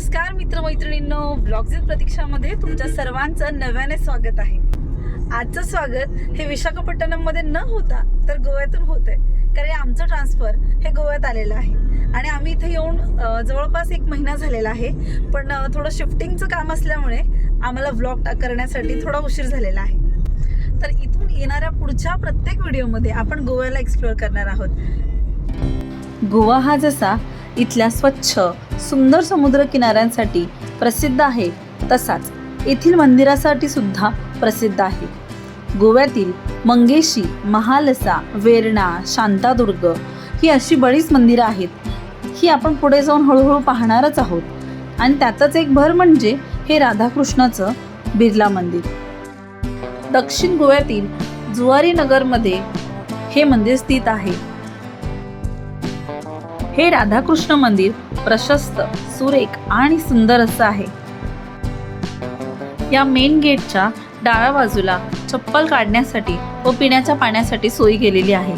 नमस्कार मित्रमैत्रिणींनो. ब्लॉग्झिन प्रतीक्षामध्ये तुमच्या सर्वांचं नव्याने स्वागत आहे. आजचं स्वागत हे विशाखापट्टणममध्ये न होता तर गोव्यातून होत आहे कारण आमचं ट्रान्सफर हे गोव्यात आलेलं आहे. आणि आम्ही इथे येऊन जवळपास एक महिना झालेला आहे. पण थोडं शिफ्टिंगचं काम असल्यामुळे आम्हाला व्लॉग करण्यासाठी थोडा उशीर झालेला आहे. तर इथून येणाऱ्या पुढच्या प्रत्येक व्हिडिओमध्ये आपण गोव्याला एक्सप्लोअर करणार आहोत. गोवा हा जसा इथल्या स्वच्छ सुंदर समुद्र किनाऱ्यांसाठी प्रसिद्ध आहे. तसाच येथील मंदिरासाठी सुद्धा प्रसिद्ध आहे. गोव्यातील मंगेशी महालसा वेर्णा शांतादुर्ग ही अशी बरीच मंदिरं आहेत. ही आपण पुढे जाऊन हळूहळू पाहणारच आहोत. आणि त्यातच एक भर म्हणजे हे राधाकृष्णाचं बिर्ला मंदिर. दक्षिण गोव्यातील जुवारी नगरमध्ये हे मंदिर स्थित आहे. हे राधाकृष्ण मंदिर प्रशस्त सुरेख आणि सुंदर असं आहे. या मेन गेटच्या डाव्या बाजूला चप्पल काढण्यासाठी व पिण्याच्या पाण्यासाठी सोयी केलेली आहे.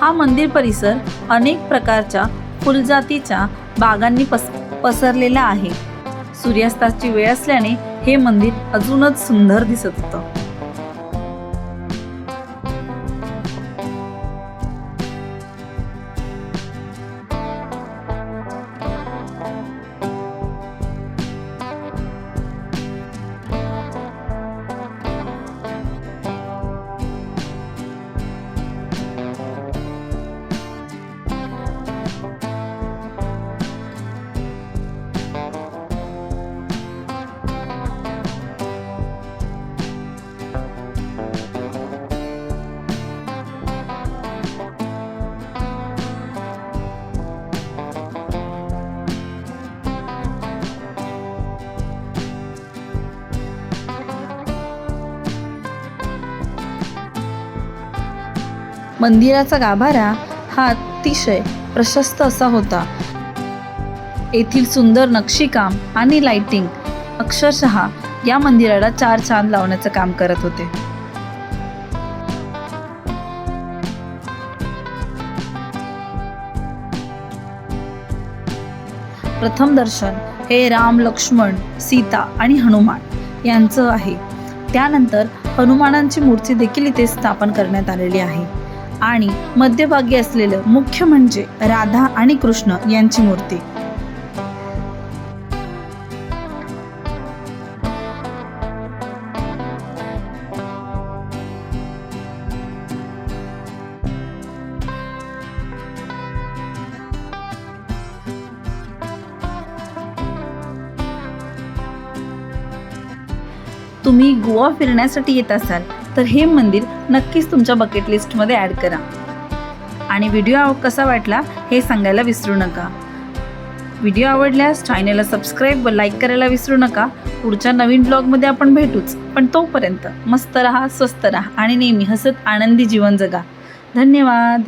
हा मंदिर परिसर अनेक प्रकारच्या फुलजातीच्या बागांनी पस पसरलेला आहे. सूर्यास्ताची वेळ असल्याने हे मंदिर अजूनच सुंदर दिसत होतं. मंदिराचा गाभारा हा अतिशय प्रशस्त असा होता. येथील सुंदर नक्षीकाम आणि लाइटिंग अक्षरशः या मंदिराला चार चांद लावण्याचं काम करत होते. प्रथम दर्शन हे राम लक्ष्मण सीता आणि हनुमान यांचं आहे. त्यानंतर हनुमानांची मूर्ती देखील इथे स्थापन करण्यात आलेली आहे. आणि मध्यभागी असलेलं मुख्य म्हणजे राधा आणि कृष्ण यांची मूर्ती. तुम्ही गोवा फिरण्यासाठी येत असाल तर हे मंदिर नक्कीच तुमच्या बकेट लिस्टमध्ये ॲड करा. आणि व्हिडिओ आव- कसा वाटला हे सांगायला विसरू नका. व्हिडिओ आवडल्यास चॅनेलला सबस्क्राईब व लाईक करायला विसरू नका. पुढच्या नवीन ब्लॉगमध्ये आपण भेटूच. पण तोपर्यंत मस्त रहा स्वस्त रहा आणि नेहमी हसत आनंदी जीवन जगा. धन्यवाद.